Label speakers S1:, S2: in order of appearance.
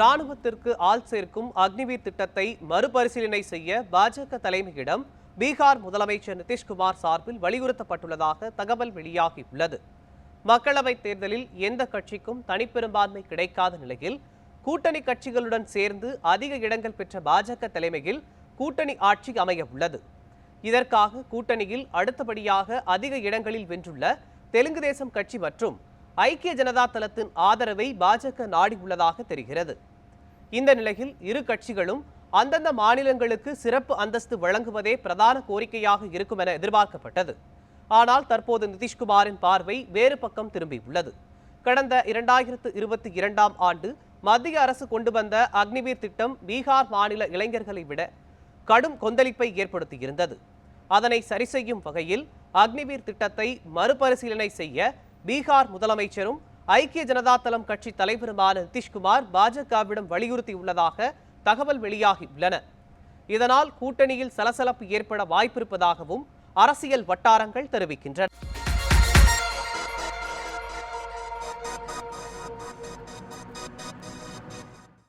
S1: ராணுவத்திற்கு ஆள் சேர்க்கும் அக்னிவீர் திட்டத்தை மறுபரிசீலனை செய்ய பாஜக தலைமையிடம் பீகார் முதலமைச்சர் நிதிஷ்குமார் சார்பில் வலியுறுத்தப்பட்டுள்ளதாக தகவல் வெளியாகியுள்ளது. மக்களவைத் தேர்தலில் எந்த கட்சிக்கும் தனிப்பெரும்பான்மை கிடைக்காத நிலையில் கூட்டணி கட்சிகளுடன் சேர்ந்து அதிக இடங்கள் பெற்ற பாஜக தலைமையில் கூட்டணி ஆட்சி அமைய உள்ளது. இதற்காக கூட்டணியில் அடுத்தபடியாக அதிக இடங்களில் வென்றுள்ள தெலுங்கு தேசம் கட்சி மற்றும் ஐக்கிய ஜனதா தளத்தின் ஆதரவை பாஜக நாடியுள்ளதாக தெரிகிறது. இந்த நிலையில் இரு கட்சிகளும் அந்தந்த மாநிலங்களுக்கு சிறப்பு அந்தஸ்து வழங்குவதே பிரதான கோரிக்கையாக இருக்கும் என எதிர்பார்க்கப்பட்டது. ஆனால் தற்போது நிதிஷ்குமாரின் பார்வை வேறு பக்கம் திரும்பியுள்ளது. கடந்த இரண்டாயிரத்து இருபத்தி இரண்டாம் ஆண்டு மத்திய அரசு கொண்டு வந்த அக்னிவீர் திட்டம் பீகார் மாநில இளைஞர்களை விட கடும் கொந்தளிப்பை ஏற்படுத்தியிருந்தது. அதனை சரி செய்யும் வகையில் அக்னிவீர் திட்டத்தை மறுபரிசீலனை செய்ய பீகார் முதலமைச்சரும் ஐக்கிய ஜனதா தளம் கட்சி தலைவருமான நிதிஷ்குமார் பாஜகவிடம் வலியுறுத்தியுள்ளதாக தகவல் வெளியாகியுள்ளன. இதனால் கூட்டணியில் சலசலப்பு ஏற்பட வாய்ப்பிருப்பதாகவும் அரசியல் வட்டாரங்கள் தெரிவிக்கின்றன.